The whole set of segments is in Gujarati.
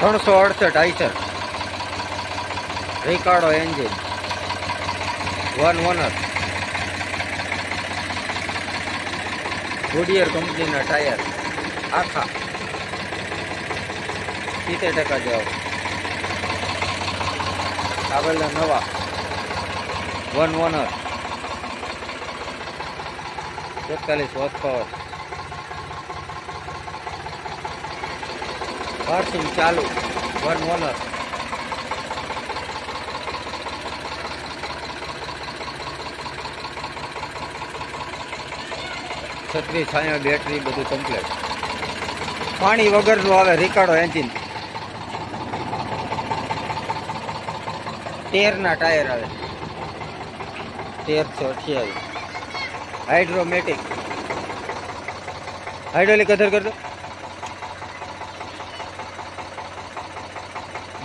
ત્રણસો અડસઠ Eicher. Ricardo engine. One owner Goodyear કંપનીના ટાયર. આખા. સિત્તેર ટકા જેવો આગળના નવા. વન વનર એકતાલીસ વોટ પાર્સિંગ ચાલુ. One owner. છત્રી છાયા બેટરી બધું કમ્પ્લેટ પાણી વગરનું આવે રિકાર્ડો એન્જિન તેરના ટાયર આવે. તેરસો અઠ્યાવીસ. હાઇડ્રોમેટિક હાઇડ્રોલિક અધર કરતો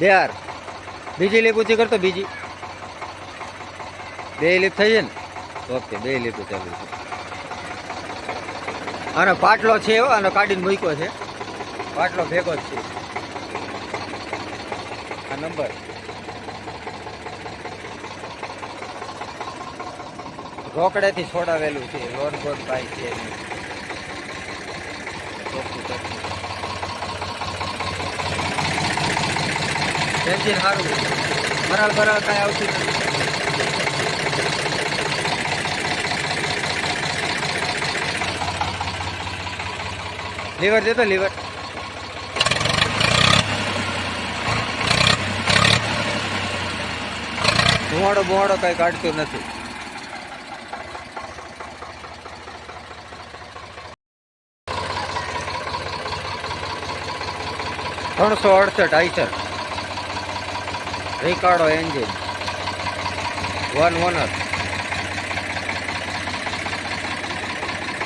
બે આર બીજી લીપ ઊંચી કરતો, બીજી. બે લીપ થઈ છે ને? ઓકે, બે લીપ ચાલુ છે. આનો પાટલો છે એવો આનો કાઢીને મૂક્યો છે. પાટલો ભેગો જ છે. આ નંબર. રોકડેથી છોડાવેલું છે. લોન બોન બાઈક છે. ચોખ્ખું ચોખ્ખું. એન્જિન સારું બરાબર બરાબર કાંઈ આવતું નથી. લીવર દેતો લીવર. ધુવાડો બુવાડો કાંઈ કાઢતો નથી. ત્રણસો અડસઠ Eicher Ricardo engine one owner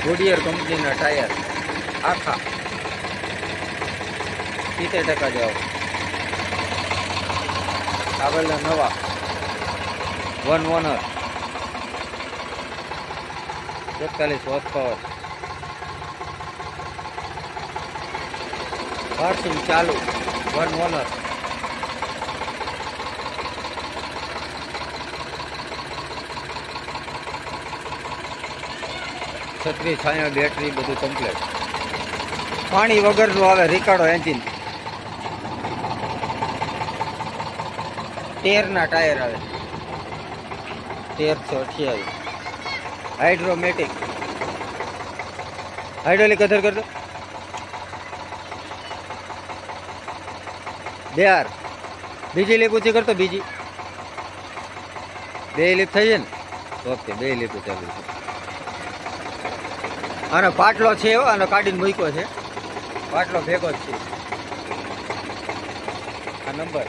Goodyear કંપનીના ટાયર આખા. સિત્તેર ટકા જવાબ આવેલા નવા. વન ઓનર એકતાલીસ વોટ પાવર પાર્સિંગ ચાલુ. વન ઓનર છત્રી, છાયા, બેટરી બધું કમ્પ્લેટ પાણી વગરનું આવે રિકાર્ડો એન્જિન તેરના ટાયર આવે. તેરસો અઠ્યાવીસ. હાઇડ્રોમેટિક હાઇડ્રોલિક અધર કરતો બે આર બીજી લીપ ઊંચી કરતો, બીજી. બે લીપ થઈ છે ને? ઓકે બે લીપ ચાલુ છે. આનો પાટલો છે એવો અને કાઢીને મૂક્યો છે. પાટલો ભેગો જ છે. આ નંબર.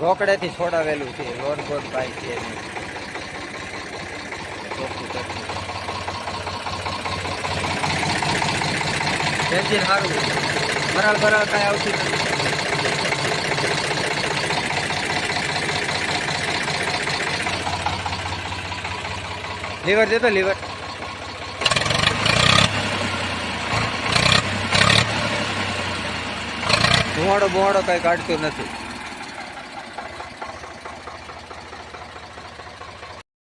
રોકડેથી છોડાવેલું છે. લોન બોન ભાઈ છે સારું બરાબર બરાબર, કાંઈ આવતી નથી. લીવર દેતો લીવર ધુવાડો બુવાડો કઈ કાઢતું નથી.